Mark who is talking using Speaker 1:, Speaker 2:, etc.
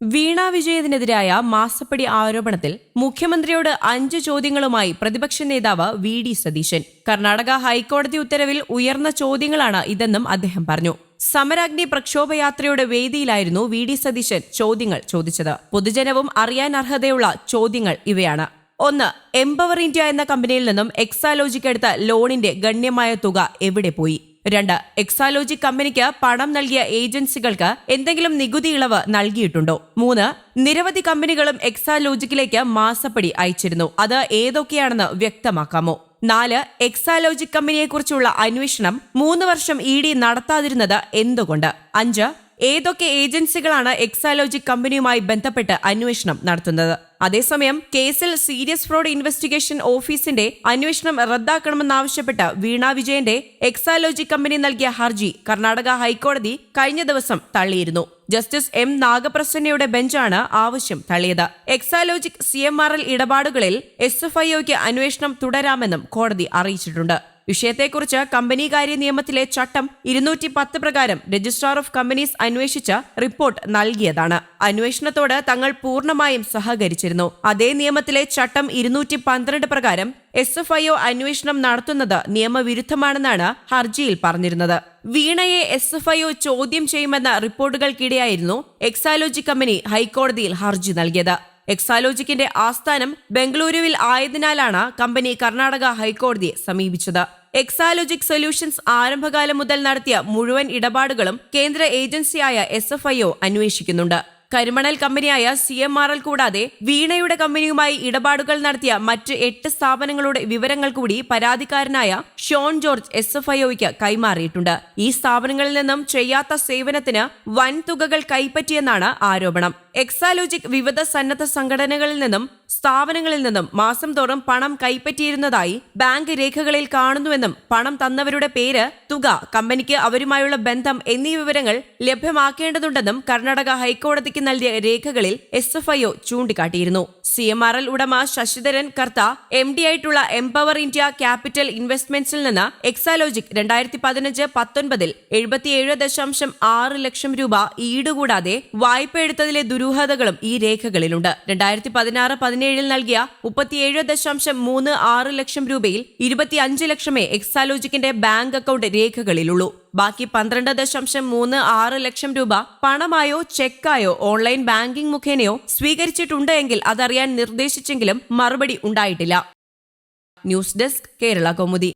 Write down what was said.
Speaker 1: വീണ വിജയത്തിനെതിരായ മാസപ്പടി ആരോപണത്തിൽ മുഖ്യമന്ത്രിയോട് അഞ്ച് ചോദ്യങ്ങളുമായി പ്രതിപക്ഷ നേതാവ് വി ഡി സതീശൻ. കർണാടക ഹൈക്കോടതി ഉത്തരവിൽ ഉയർന്ന ചോദ്യങ്ങളാണ് ഇതെന്നും അദ്ദേഹം പറഞ്ഞു. സമരാഗ്നി പ്രക്ഷോഭയാത്രയുടെ വേദിയിലായിരുന്നു വി ഡി സതീശൻ ചോദ്യങ്ങൾ ചോദിച്ചത്. പൊതുജനവും അറിയാൻ അർഹതയുള്ള ചോദ്യങ്ങൾ ഇവയാണ്. ഒന്ന് എംപവർ ഇന്ത്യ എന്ന കമ്പനിയിൽ നിന്നും എക്സാലോജിക്ക് എടുത്ത ലോണിന്റെ ഗണ്യമായ തുക എവിടെ പോയി? രണ്ട് എക്സാലോജി കമ്പനിക്ക് പണം നൽകിയ ഏജൻസികൾക്ക് എന്തെങ്കിലും നികുതി ഇളവ് നൽകിയിട്ടുണ്ടോ? മൂന്ന് നിരവധി കമ്പനികളും എക്സാലോജിക്കിലേക്ക് മാസപ്പടി അയച്ചിരുന്നു. അത് ഏതൊക്കെയാണെന്ന് വ്യക്തമാക്കാമോ? നാല് എക്സാലോജിക് കമ്പനിയെക്കുറിച്ചുള്ള അന്വേഷണം മൂന്ന് വർഷം ഇ ഡി നടത്താതിരുന്നത് എന്തുകൊണ്ട്? അഞ്ച് ഏതൊക്കെ ഏജൻസികളാണ് എക്സാലോജിക് കമ്പനിയുമായി ബന്ധപ്പെട്ട് അന്വേഷണം നടത്തുന്നത്? അതേസമയം കേസിൽ സീരിയസ് ഫ്രോഡ് ഇൻവെസ്റ്റിഗേഷൻ ഓഫീസിന്റെ അന്വേഷണം റദ്ദാക്കണമെന്നാവശ്യപ്പെട്ട് വീണ വിജയന്റെ എക്സാലോജിക് കമ്പനി നൽകിയ ഹർജി കർണാടക ഹൈക്കോടതി കഴിഞ്ഞ ദിവസം തള്ളിയിരുന്നു. ജസ്റ്റിസ് എം നാഗപ്രസന്നയുടെ ബെഞ്ചാണ് ആവശ്യം തള്ളിയത്. Exalogic C M R L ഇടപാടുകളിൽ എസ് എഫ് ഐഒക്ക് അന്വേഷണം തുടരാമെന്നും കോടതി അറിയിച്ചിട്ടുണ്ട്. വിഷയത്തെക്കുറിച്ച് കമ്പനി കാര്യ നിയമത്തിലെ ചട്ടം ഇരുന്നൂറ്റി പത്ത് പ്രകാരം രജിസ്ട്രാർ ഓഫ് കമ്പനീസ് അന്വേഷിച്ച റിപ്പോർട്ട് നൽകിയതാണ്. അന്വേഷണത്തോട് തങ്ങൾ പൂർണമായും സഹകരിച്ചിരുന്നു. അതേ നിയമത്തിലെ ചട്ടം ഇരുന്നൂറ്റി പന്ത്രണ്ട് പ്രകാരം എസ് എഫ് ഐ ഒ അന്വേഷണം നടത്തുന്നത് നിയമവിരുദ്ധമാണെന്നാണ് ഹർജിയിൽ പറഞ്ഞിരുന്നത്. വീണയെ എസ് എഫ് ഐ ഒ ചോദ്യം ചെയ്യുമെന്ന റിപ്പോർട്ടുകൾക്കിടെയായിരുന്നു എക്സാലോജി കമ്പനി ഹൈക്കോടതിയിൽ ഹർജി നൽകിയത്. എക്സാലോജിക്കിന്റെ ആസ്ഥാനം ബംഗളൂരുവിൽ ആയതിനാലാണ് കമ്പനി കർണാടക ഹൈക്കോടതിയെ സമീപിച്ചത്. എക്സാലോജിക് സൊല്യൂഷൻസ് ആരംഭകാലം മുതൽ നടത്തിയ മുഴുവൻ ഇടപാടുകളും കേന്ദ്ര ഏജൻസിയായ എസ് എഫ് ഐ ഒ അന്വേഷിക്കുന്നുണ്ട്. കരിമണൽ കമ്പനിയായ സി എം ആർ എൽ കൂടാതെ വീണയുടെ കമ്പനിയുമായി ഇടപാടുകൾ നടത്തിയ മറ്റ് എട്ട് സ്ഥാപനങ്ങളുടെ വിവരങ്ങൾ കൂടി പരാതിക്കാരനായ ഷോൺ ജോർജ് എസ് എഫ് ഐഒയ്ക്ക് കൈമാറിയിട്ടുണ്ട്. ഈ സ്ഥാപനങ്ങളിൽ നിന്നും ചെയ്യാത്ത സേവനത്തിന് വൻ തുകകൾ കൈപ്പറ്റിയെന്നാണ് ആരോപണം. എക്സാലോജിക് വിവിധ സന്നദ്ധ സംഘടനകളിൽ നിന്നും സ്ഥാപനങ്ങളിൽ നിന്നും മാസം തോറും പണം കൈപ്പറ്റിയിരുന്നതായി ബാങ്ക് രേഖകളിൽ കാണുന്നുവെന്നും പണം തന്നവരുടെ പേര് തുക കമ്പനിക്ക് അവരുമായുള്ള ബന്ധം എന്നീ വിവരങ്ങൾ ലഭ്യമാക്കേണ്ടതുണ്ടെന്നും കർണാടക ഹൈക്കോടതിക്ക് നൽകിയ രേഖകളിൽ എസ് എഫ് ഐ ഒ ചൂണ്ടിക്കാട്ടിയിരുന്നു. സി എം ആർ എൽ ഉടമ ശശിധരൻ കർത്ത എം ഡി ആയിട്ടുള്ള എംപവർ ഇന്ത്യ ക്യാപിറ്റൽ ഇൻവെസ്റ്റ്മെന്റ്സിൽ നിന്ന് എക്സാലോജിക് രണ്ടായിരത്തി പതിനഞ്ച് പത്തൊൻപതിൽ എഴുപത്തിയേഴ് ദശാംശം ആറ് ലക്ഷം രൂപ ഈടുകൂടാതെ വായ്പ എടുത്തതിലെ ദുരൂഹതകളും ഈ രേഖകളിലുണ്ട്. രണ്ടായിരത്തി പതിനാറ് പതിനേഴിൽ നൽകിയ മുപ്പത്തിയേഴ് ദശാംശം മൂന്ന് ആറ് ലക്ഷം രൂപയിൽ ഇരുപത്തിയഞ്ച് ലക്ഷമേ എക്സാലോജിക്കിന്റെ ബാങ്ക് അക്കൗണ്ട് രേഖകളിലുള്ളൂ. ബാക്കി പന്ത്രണ്ട് ദശാംശം മൂന്ന് ആറ് ലക്ഷം രൂപ പണമായോ ചെക്കായോ ഓൺലൈൻ ബാങ്കിംഗ് മുഖേനയോ സ്വീകരിച്ചിട്ടുണ്ട് എങ്കിൽ അതറിയാൻ നിർദ്ദേശിച്ചെങ്കിലും മറുപടി ഉണ്ടായിട്ടില്ല. News desk Kerala Kaumudi.